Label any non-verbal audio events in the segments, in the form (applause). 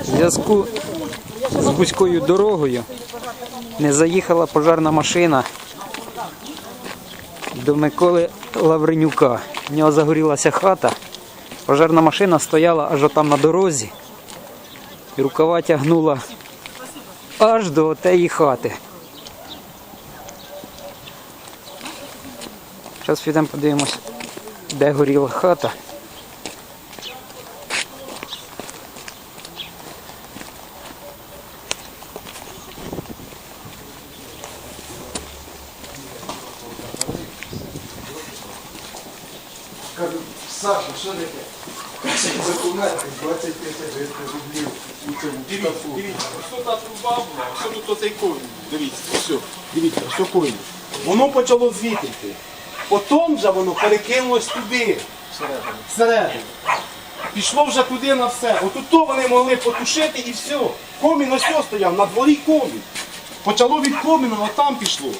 В зв'язку з вузькою дорогою не заїхала пожарна машина до Миколи Лавренюка. В нього загорілася хата. Пожарна машина стояла аж отам на дорозі. І рукава тягнула аж до отеї хати. Зараз підемо подивимось, де горіла хата. Кажу, Саша, що таке? Каже, документи 20 тисяч рублів у цьому Дивіться, шкафу. дивіться, ось тут та труба була, ось тут оцей корінь. Дивіться, все, дивіться, ось корінь. Воно почало звітити. Потім вже воно перекинулось туди, всередину. Пішло вже туди на все. Отут то вони могли потушити і все. Комін ось стояв, на дворі комін. Почало від коміна, а там пішло.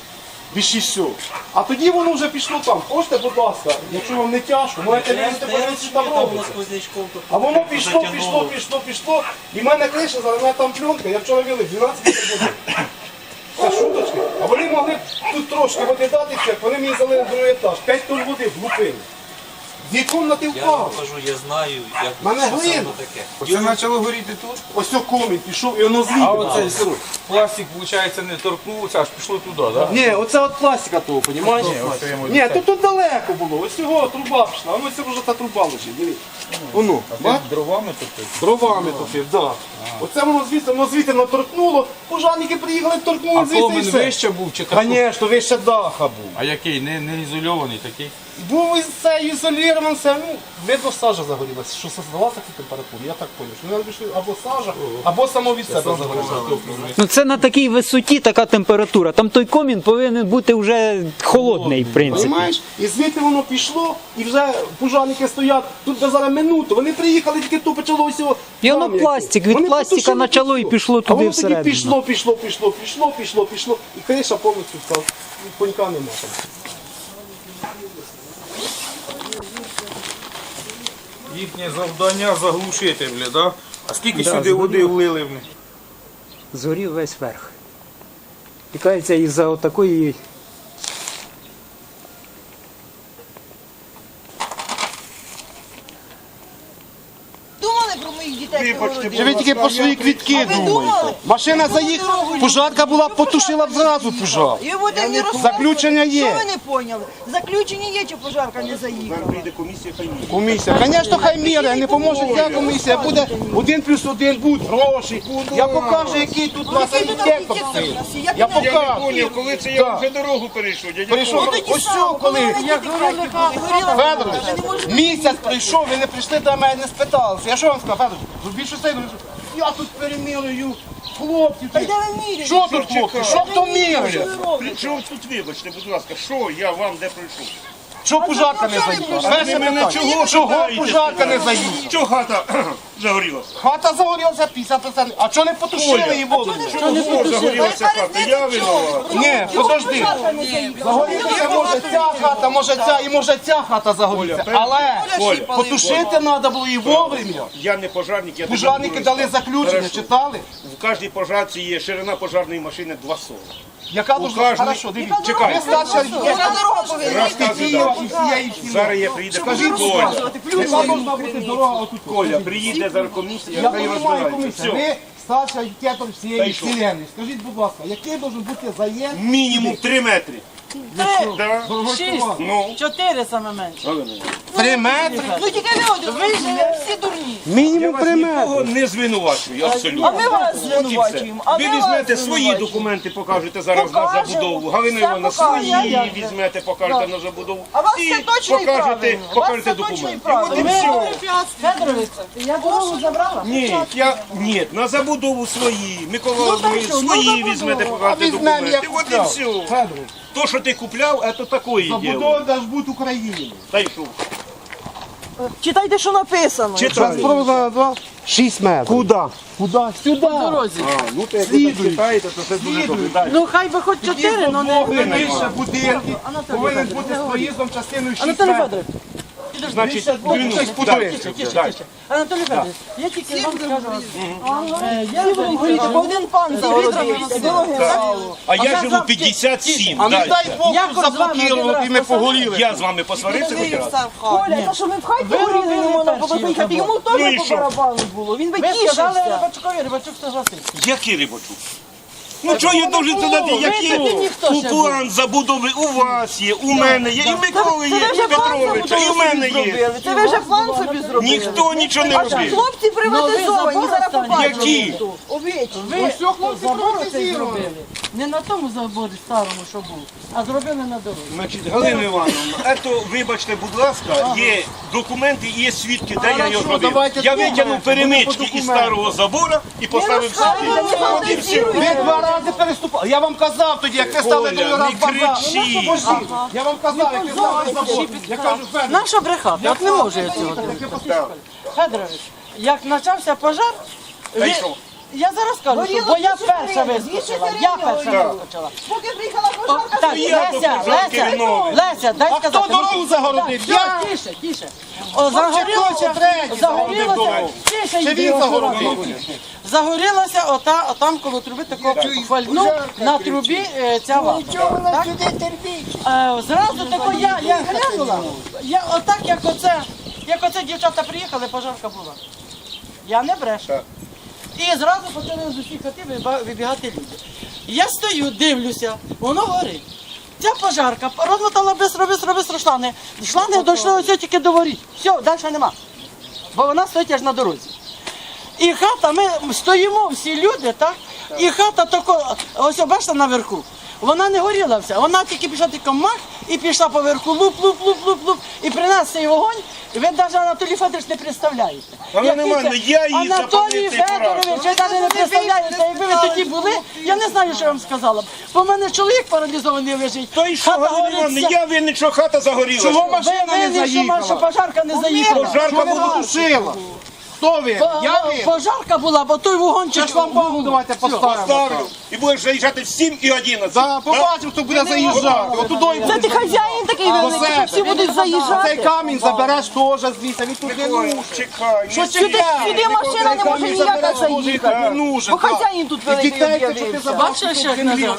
Більше все. А тоді воно вже пішло там. Хочете, будь ласка, якщо вам не тяжко, можете лізти, подивитися, там робиться. А воно пішло, пішло, пішло, пішло. І в мене криша, зараз там пленка, я вчора вели 12 метрів. Це шуточки. А вони могли б тут трошки води дати, як вони мені залили другий етаж. 5 тонн води влупили. Дві кімнати Я впали. вам кажу, я знаю, як Мене що глина. саме таке. Оце почало горіти тут, Ось о комін пішов і воно а звідти. оцей пластик, виходить, не торкнувся, аж пішло туди, так? Ні, оце от пластика того, понімаєш? оце я можу Ні, тут, тут далеко було. Ось цього труба пішла, а ось це вже та труба лежить. Дивіться. Воно. бач? Дровами тут. Дровами топив, так. Оце воно звідси, воно звідти наторкнуло, пожарники приїхали, торкнули А звідси і комин все. вище був чи так? Звісно, вище даха був. А який? Не, не ізольований такий? Був це ізолірований, ну, видно, сажа загорілася, що создала таку температуру, я так поняв. Що пішли або сажа, або само від себе загорілося. Ну це на такій висоті така температура. Там той комін повинен бути вже холодний, в принципі. Понимаєш? І звідти воно пішло, і вже пожарники стоять тут де зараз минуту. Вони приїхали, тільки то почало ось його. І воно пластик, від Вони пластика потушили, почало і пішло А туди воно тоді всередину. Пішло, пішло, пішло, пішло, пішло, пішло. І криша повністю стала. І Понька нема там. Їхнє завдання заглушити, бля, да? А скільки Да, сюди води влили? бля? Згорів весь верх. І кажеться, із-за отакої про моїх дітей? Чи ви тільки про свої квітки думаєте? Машина заїхала, пожарка була, потушила б зразу пожар. І води не розказують. Заключення є. Що ви не поняли? Заключення є, чи пожарка не заїхала? Комісія. Звісно, хай міряє, не поможе ця комісія. Буде один плюс один, будуть гроші. Я покажу, який тут у нас архітектор стоїть. є? Я він покажу. коли це я вже дорогу перейшов, дядя Прийшов ось що, коли Федорович, місяць прийшов, ви не прийшли до мене, не спиталися. Я що вам Федорович, зробіть щось. Я тут перемірюю хлопців. Та де ви міряєте? Що тут хлопці? Що хто міряє? Чого тут вибачте, будь ласка, що я вам де прийшов? Що пожарка не заїхала? Перше питання. чого Чого пожарка не заїхала? Чого хата (clears throat) загорілася? Хата загорілася 50%. А чого не потушили її воду? Чого загорілася хата? Я виноват. Ні, подожди. Загорілася може ця хата, може ця і може ця хата загорілася. Але потушити треба було і вовремя. Я не пожарник, я Пожарники дали заключення, читали? В кожній пожарці є ширина пожарної машини 2,40. Яка дуже хорошо, дивіться. Чекай. Старша Яка дорога повинна? І. Зараз я приїде Коля. Яка должна бути дорога отут Коля, приїде зараз комісія, Я хай розумію розбирається. комісію. Все. Ви старший архітектор Та всієї що? вселенної. Скажіть, будь ласка, який должен бути заєм? Мінімум 3 метри. Да. Ну, Чотири саме менше. Три метри? Ну тільки ви один, ви ж всі дурні. Мінімум вас три нікого не звинувачую, абсолютно. А ми вас От і все. звинувачуємо. А Ви ми візьмете свої звинувачуємо. документи, покажете зараз на Покажемо. забудову. Галина Все Івановна покажемо. свої візьмете, покажете на забудову. А вас І це точно і покажете, правильно. Вас покажете точно і документи. правильно. От і все. Федорович, я дорогу забрала? Ні, я ні, на забудову свої. Микола Ну, Володимирович, свої візьмете, А покажете візьмемо, як документи. От і все. Федорович, То, що ти купляв, це такое діло. забудова должна бути Україні. Та й що? Читайте, що написано. Читай. Спроба два. Шість метрів. Куди? Куди? Сюди. Дорозі. А, ну то як ви так читаєте, то це дуже добре. Далі. Ну хай би хоч чотири, але не... Вогни більше будинки. Анатолій Повинен Федорович, бути з поїздом говоріть. проїздом частиною 6 Анатолій метрів. Федорович, Значить, двинув. Тише, тише, тише. Анатолій Федорович, я тільки вам скажу. Е, Я вам говорю, Бо один пан дороги мало. А я живу 57. А не дай Бог з вами заблокували, один і ми раз погоріли. Я з вами посварився хоч раз. Коля, та що ми в хаті горіли, не перші поїхати. його. Йому Ну і теж по що? барабану було. Він би Ви сказали тішився. Рибачукові, Рибачук согласився. Який рибачук? Ну чого я дуже сказати, ви які у план забудови у вас є, у мене є, і в Миколи є, і вже Петровича, і у в мене є. Це ви вже план собі зробили. Ніхто нічого не робив. хлопці приватизовані, Ну, ви зараз побачимо. Які? Ви, Ви ви, ви, ви, зробили. Не на тому заборі старому, що був, а зробили на дорозі. Значить, Галина Івановна, ето, вибачте, будь ласка, є документи, і є свідки, де я його робив. Я витягнув перемички із старого забора і поставив сюди. Ви два рази переступали. Я вам казав тоді, як ви стали раз. Ну, що, пошли. Я вам казав, як ви стали забор. Я кажу, Федір, Наша брехати, от не можу я цього. Федорович, як почався пожар, Та й ви- що? Я зараз кажу, що, бо я перша вискочила, я перша вискочила. Поки приїхала пожарка, Так, я Леся, Леся. Леся, дай А сказати. хто дорогу загородив? Я? Тише, тише. О, загорілося, третій загорілося, тише, Чи йди, він загородив? сюди. Ота, отам коло труби такого фольну на трубі е, ця вата. Так? Е, Зразу тако я, я глянула, я отак, як оце, як оце дівчата приїхали, пожарка була. Я не брешу. І зразу почали з усіх хати вибігати люди. Я стою, дивлюся, воно горить. Ця пожарка розмотала бистро, бистро, бистро шлани. Шлани дійшли ось тільки до воріт. Все, далі нема. Бо вона стоїть аж на дорозі. І хата, ми стоїмо всі люди, так? І хата тако, ось бачите наверху. Вона не горіла вся, вона тільки пішла тільки мах і пішла поверху луп, луп, луп, луп, луп. І принес цей вогонь, і ви навіть Анатолій Федорович не представляєте. Але нормально, це- я її Анатолій Федорович, ви навіть не представляєте, якби ви тоді були, я не знаю, що я вам сказала. б. Бо в мене чоловік паралізований лежить. То й що, хата Галина горить Івановна, вся. я винен, що хата загорілася. Чого Ви машина не винні, що, ма- що заїхала? пожарка не заїхала. Пожарка не була. потушила? Хто ви? Я ви? Пожарка була, бо той вогончик. Вам бомбу давайте поставимо. Ставлю. І будеш заїжджати в 7 і 11. Да, побачимо, хто буде заїжджати. Отудою Це ти хазяїн такий великий, що всі будуть заїжджати. Цей камінь забереш теж звідси, він тут не нужен. Чекай. Що Сюди, сюди машина не може ніяка заїхати. Не нужен. Бо хазяїн тут І великий дітей, що ти об'явився. Бачиш, як назад?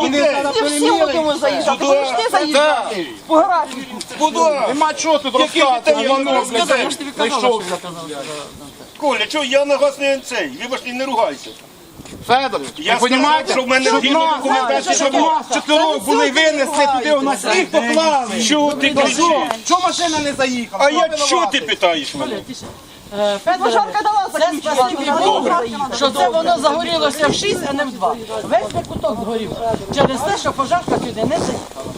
Вони зараз І всі будемо заїжджати. Будеш ти заїжджати. По графіку. Куди? Нема чого тут розказувати. Я не розказав. Я тобі казала, що я казала. Коля, чого я на вас не цей? Вибач, не ругайся. Федор, Я ви розумієте, що в мене щоб нас, документації, щоб нас чотирьох були винесли туди, у нас їх поклали. Чого ти кричиш? що? Чого машина не заїхала? А я що ти питаєш мене? Е, Пожарка дала заключення. що це воно загорілося в 6, а не в 2. Весь прикуток згорів. Через те, що пожарка сюди не заїхала.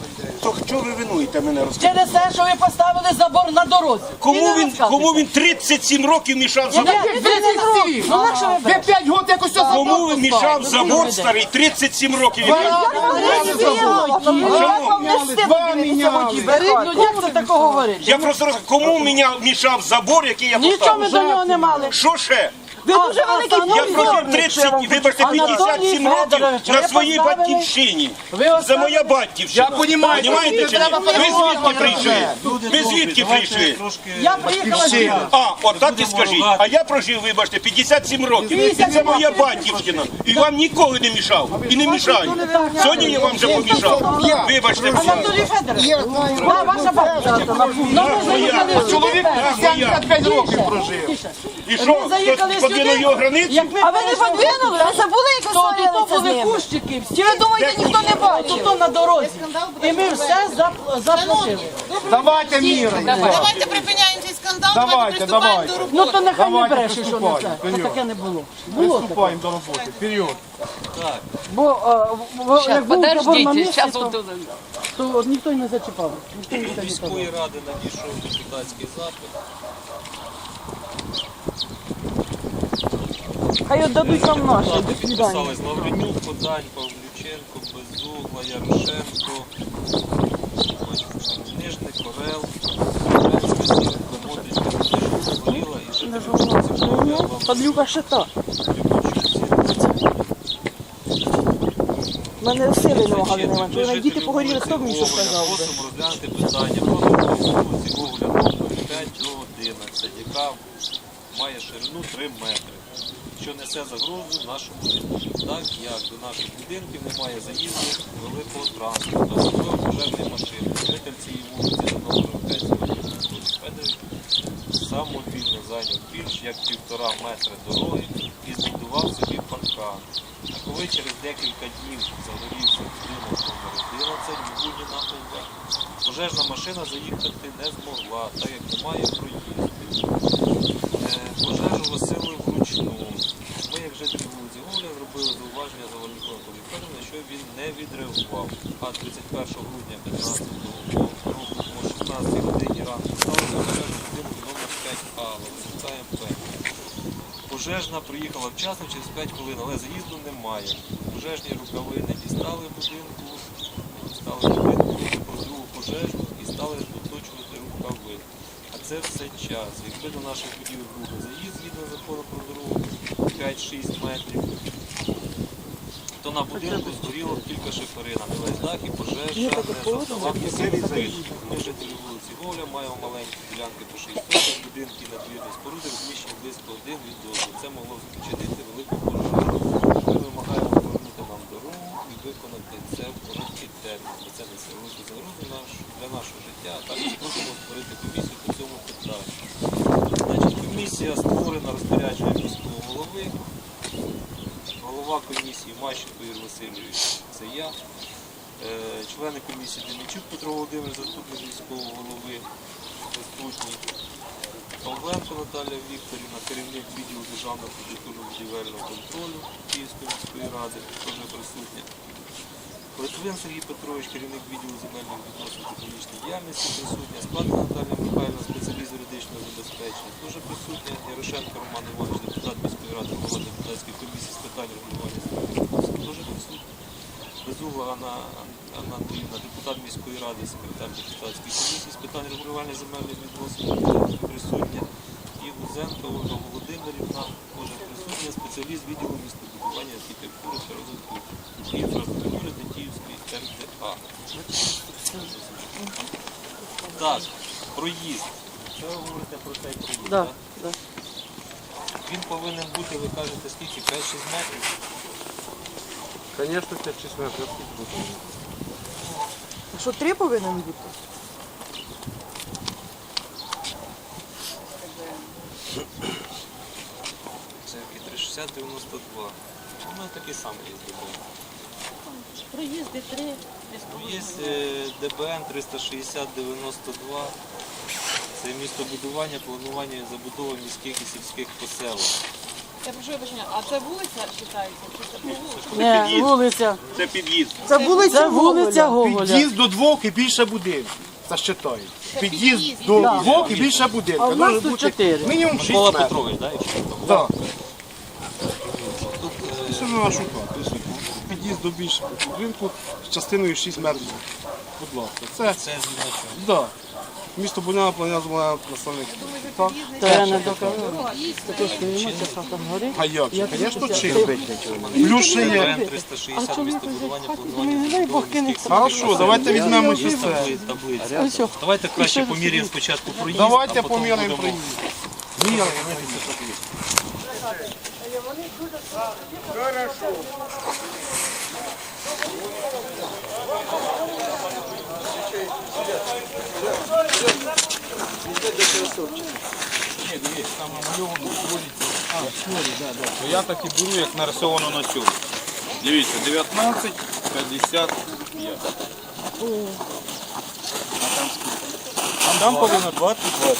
То чого ви винуєте мене розказати? Через те, що ви поставили забор на дорозі. Кому він, кому він 37 років мішав Ні, забор? ні, 30 років. Ну, ви Ви берете? п'ять років якось все Кому забор він мішав забор старий 37 років? Ну як це такого говорити? Я просто роз... кому мене мішав забор, який я Нічого ми поставив? до нього не мали. Що ще? Ви дуже великий Я прожив 30, вибачте, 57 років на своїй батьківщині. За Це моя батьківщина. Я понімаю, Ви звідки прийшли? Ви звідки прийшли? Я приїхала сюди. А, от так і скажіть. А я прожив, вибачте, 57 років. І це моя батьківщина. І вам ніколи не мішав. І не мішаю. Сьогодні я вам вже помішав. Вибачте, будь ласка. Анатолій Федорович, да, ваша бабця. Ну, ми заїхали. Чоловік перші. 75 років прожив. І що, Ми заїхали хтось подвинув сюди, його границю? як ми А ви не подвинули? Ви забули, як ви то сварилися з були ними? кущики, Чи ви думаєте, ніхто не бачив? тут на дорозі. І ми все зап- заплатили. Давайте міра. Давайте припиняємо цей скандал, Давайте, давайте приступаємо до роботи. Ну то нехай не Давайте бреше, що не приступаємо. це. Вперед. таке не було. Було таке. Приступаємо до роботи. Вперед. Бо е, в- як був забор на місці, зараз то, то ніхто й не зачіпав. Ніхто й не зачіпав. Міської ради надійшов депутатський запит. Хай віддадуть нам наші. Депутати підписались Лавренюк, Подань, Павлюченко, Безугла, Ярошенко, ось, Нижник, Орел, Турецька, Сірко, Модрицька, Надежда, Горіла і жителі Подлюка шита. У мене сили нема, Галина Івановна. Коли діти погоріли, хто б мені що сказав? Просимо розглянути питання про дискусії огляду 511, яка має ширину 3 метри, що несе загрозу нашому життю. Так як до наших будинків немає заїзду великого транспорту, особливо пожежної машини. Житель цієї вулиці за номером 5 Анатолій Федорович самовільно зайняв більш як півтора метри дороги і збудував собі паркан. А коли через декілька днів загорівся будинок номер 11 в Буніна ОВ, пожежна машина заїхати не змогла, так як немає проїзду. Е, Пожежу гасили вручну. Ми, як жителі вулиці Гоголя, зробили зауваження за Анатолій Федоровна, що він не відреагував. А 31 грудня 15 року о 16 годині ранку сталося пожежа будинку номер 5А, Лавренюка МП. Пожежна приїхала вчасно, через 5 хвилин, але заїзду немає. Пожежні рукави не дістали будинку, дістали будинку, про другу пожежу і стали оточувати рукави. А це все час. Якби до наших будівель був заїзд згідно закону про дорогу 5-6 метрів, на будинку згоріло кілька шиферин, і пожежа завдала. Ми жителі вулиці Воля маємо маленькі ділянки по 6 соток, будинки на двірні споруди розміщені близько один від одного. Це могло б спричинити велику пожежу. Ми вимагаємо повернути нам дорогу і виконати це в короткий термін. Бо це несе велику загрозу наш, для нашого життя, а також просимо створити комісію по цьому питанню. Значить, комісія створена розпорядженням міського голови. Голова комісії Мащенко Ігор Васильович, це я. Е, Члени комісії Демічук Петро Володимир, заступник міського голови, присутній. Павленко Наталія Вікторівна, керівник відділу державного культурно-будівельного контролю Київської міської ради, теж присутня. Литвин Сергій Петрович, керівник відділу земельних відносин та діяльності, присутня. Складна Наталія Михайлівна, спеціаліст юридичного забезпечення, теж присутня. Ярошенко Роман Іванович, депутат міської ради, голова депутатської комісії з питань регулювання відносин, теж. Безугла Анна Андріївна, депутат міської ради, секретар депутатської комісії з питань регулювання земельних відносин, присутня. І Лузенко Ольга Володимирівна, теж присутня, спеціаліст відділу містобудування, архітектури та розвитку інфраструктури Тетіївської РДА. Так, проїзд. Що ви говорите про цей проїзд? Да, так? да. Він повинен бути, ви кажете, скільки? 5-6 метрів? Звісно, це чесно. Що три повинен бути? Це який 360 92. У мене такий самий є ДБН. Проїзди три. Є е, ДБН 360 92. Це містобудування, планування і забудова міських і сільських поселень. Я прошу вибачення, а це вулиця вважається? Чи це? Не, під'їзд. вулиця. Це під'їзд. Це вулиця Це вулиця Гоголя. Гоголя. Під'їзд до двох і більше будинків. Засчитають. Під'їзд під'їзд. до Да. двох і більше будинків. А в нас Може тут бути чотири. Мінімум 6 Микола метрів. Петрович, да, якщо е, Це на нашу хату. Під'їзд до більшого будинку з частиною 6 метрів. Будь ласка. Це, це чого? да. Місто Буняна планя змагає представник. Так. А як? Же? Звісно, чим. Плюс ще є. ДБН 360 містобудування, планування не дай і Бог забудова кинеться. міських Хорошо, давайте візьмемо Є це. Давайте краще І поміряємо спочатку проїзд, Давайте а потім поміряємо будемо приїзд. Міряємо. Я так і беру, як нарисовано на цьому. Дивіться, 19, 55. А там скільки? А там повинно 20, 20.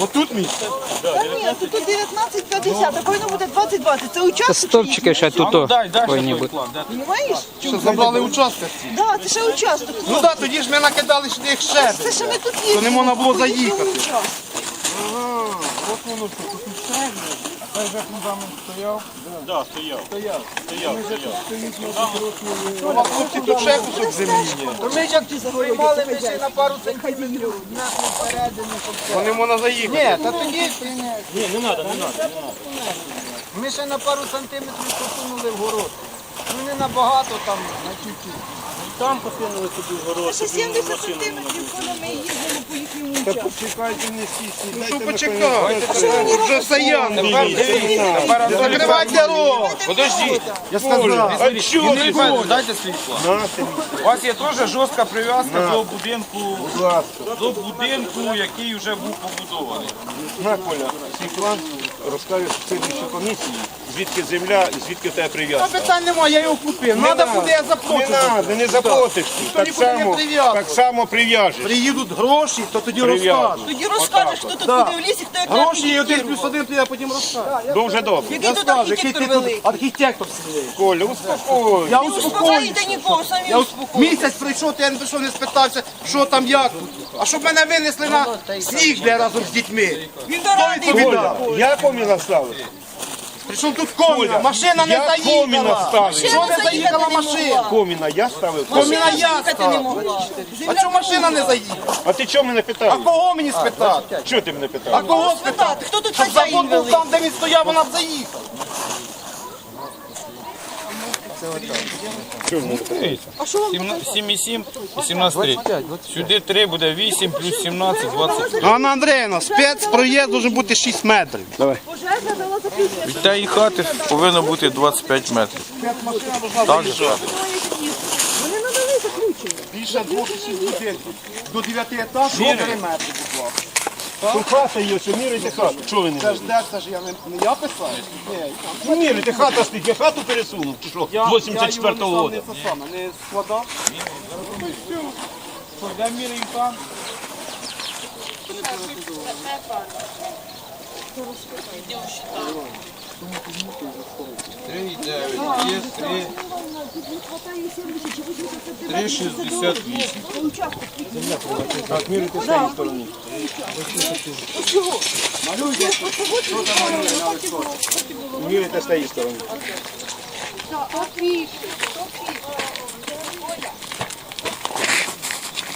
Отут мій? Та ні, тут 19-50, а повинно буде 20-20. Це участок. Це стовпчики ще тут о, ти? Понімаєш? Що забрали участок ці? Да, це ще участок. Ну так, тоді ж ми накидали ще їх ще. Це ще ми тут є. То не можна було заїхати. Да, стояв. Стояв. Стояв, стояв. А хлопці тут ще кусок землі є. Ми як ті займали, ми ще на пару сантиметрів. Вони можна заїхати. Ні, та тоді Ні, не треба, не треба. ми ще на пару сантиметрів посунули в город. Ну не набагато там, на чуть-чуть. Там посунули собі в город. Ще 70 сантиметрів коли ми їздимо по їхньому участку. Почекайте, не стісні. Ну що почекай? Вже стоян. Закривайте рот! Подожди. Я сказав. А що ти? Дайте світло. У вас є теж жорстка прив'язка до будинку, до будинку, який вже був побудований. На, Коля, свій план розкажеш в слідчій комісії, звідки земля і звідки в тебе прив'язка. Питань немає, я його купив. Надо буде, я Не заплачу. треба, не заплатиш ти. Так само, так само прив'яжеш. Приїдуть гроші, то тоді Прив'язуй. розкажуть. Тоді розкажеш, хто тут Да. буде в лісі, хто як Гроші і один плюс один, то я потім розкажу. Дуже добре. Який тут який архітектор ти тут великий. архітектор сидить. Коля, успокой. Я Не успокоюся. нікого, самі Я успокоїте. місяць прийшов, то я не прийшов, не спитався, що там, як тут. А щоб мене винесли на сніг бля, разом з дітьми. Він до ради Коля, я коміна ставив. Причому тут коміна, машина не я коміна заїхала. ставив. Що не заїхала машина? Коміна я ставив. Коміна я Їхати не ставив. А чому машина не заїхала? А ти чого мене А кого мені спитати? Чого ти мене А питаєш? кого спитати? Хто тут Щоб хазяїн забор був великий? там, де він стояв, вона б заїхала. А що вам 7,7, 18,3. Сюди 3 буде 8, плюс 17, 20. Анна Андріївна, спецпроїзд має бути 6 метрів. заключення? Від тієї хати повинно бути 25 метрів. Так же хати. Вони надали заключення. Більше двох будинків. До 9 етажів 4 метри, будь ласка. Хата є, що міряйте хату. Чого ви не Це ж де, це ж я не, не я писав? Ні, Ну, міряйте, хата стоїть, я хату пересунув, чи що? я, 84-го року. року. Не це саме, не складав. Що, де міряємо там? Міряйте з тієї сторони.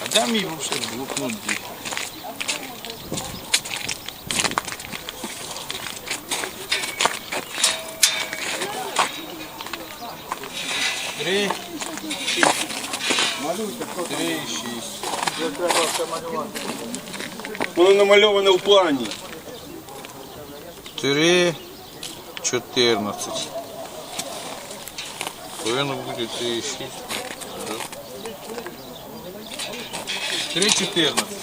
А де мій взагалі блокнот дій? Три. Три, шість. Воно намальоване в плані. Три, чотирнадцять. Повинно бути три, шість. Три, чотирнадцять.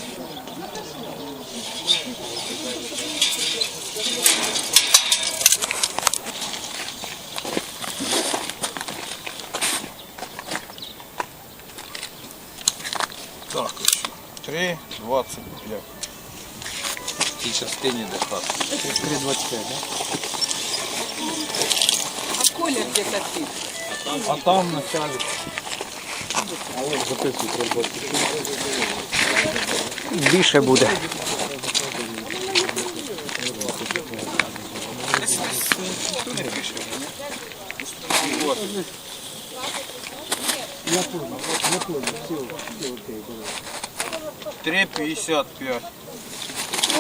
3,20 бля. В тій частині де хат. 3,25, А колір де такий? А там начальник. Але записують роботи. Більше буде. Я понял, я понял, все, все окей, давай. 3,55.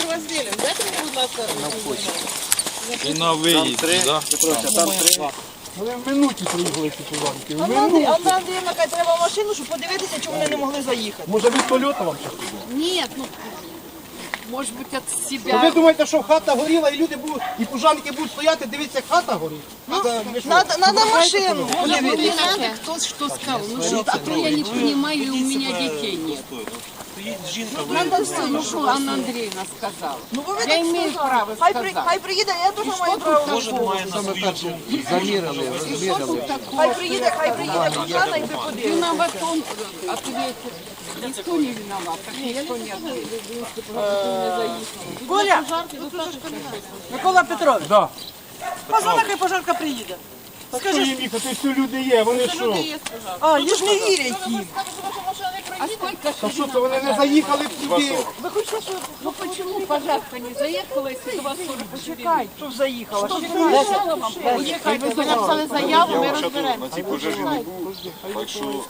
Ми розділимо. Дайте мені, будь ласка, розділимо. І на виїзді, так? Там три. Вони в минуті приїхали ці туланки. А нам, а нам треба машину, щоб подивитися, чому вони не могли заїхати. Може від польоту вам щось? Нет, ну, може бути от себя. Ви думаєте, що хата горіла і люди будуть, і пожарники будуть стояти, дивитися, як хата горить? Ну, Надо, надо машину подивитися. Мне надо, кто что сказал. Ну что, а то я не понимаю, і у мене дітей нет. Надо все, ну что Анна Андреевна сказала. Ну, ви Я имею право Хай, при, сказать. хай приїде, я теж маю право. на слово. И что тут такого? Хай приїде, хай приїде Богдана і подивитесь. Виноват он, ответит. Никто не виноват, так никто не ответит. Коля, Микола Петрович, Да. позвони, хай пожарка приїде. Що їм їхати, що люди є, вони що? А, я ж не вірять їм. А сколько Та що це вони не заїхали б туди? Ну почему пожарка не заехала, если 240 Почекай. Що заїхала? Почекай, ви написали заяву, ми розберемо. На цій пожежі не був, так що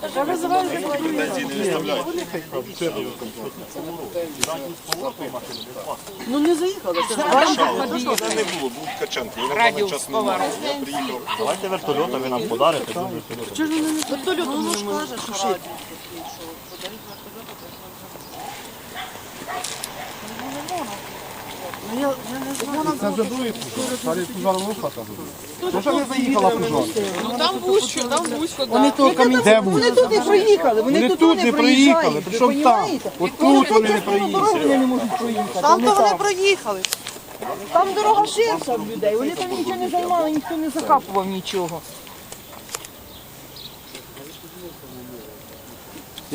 претензій не виставляйте. Ну не заїхали. Це не було, був Ткаченко. Його на. Я приїхав. Давайте вертольота ви нам подарите. дуже вертольот, ну ж каже, що радіо. Ну я, я не знаю. Це вже другий пожар. Пожар. Що не заїхала пожар? Там вузько, там вузько, Вони. Вони туди проїхали, вони, Вони тут тут не не проїхали, причому там. От тут вони не проїхали. Вони не можуть проїхати. Там то вони проїхали. Там дорога ширша в людей. Вони там нічого не займали, ніхто не закапував нічого.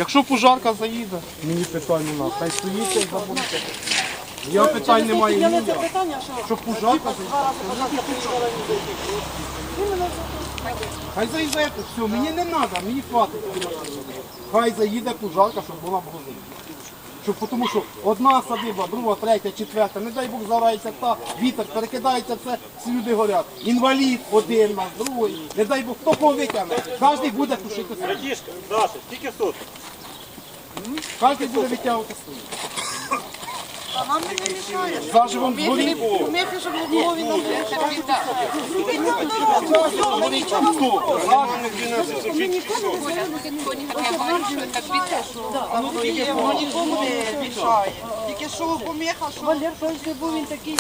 Якщо пожарка заїде, мені питань нема. Хай стоїть і забудьте. Я питань не ні. це що Що пожарка заїде? Хай заїжджайте, все, мені не треба, мені хватить. Хай заїде пожарка, щоб була магазин. Щоб, тому що одна садиба, друга, третя, четверта, не дай Бог зарається та, вітер, перекидається все, всі люди горять. Інвалід один нас, другий, не дай Бог, хто кого витягне, кожен буде тушити свій. Братішка, Даша, скільки сот? Кожен буде витягувати свій. А нам не мішає. Заживом дворі. Поміхи, щоб не було. Воно нікому не мішає. Тільки що поміха, що Валер, не був він такий.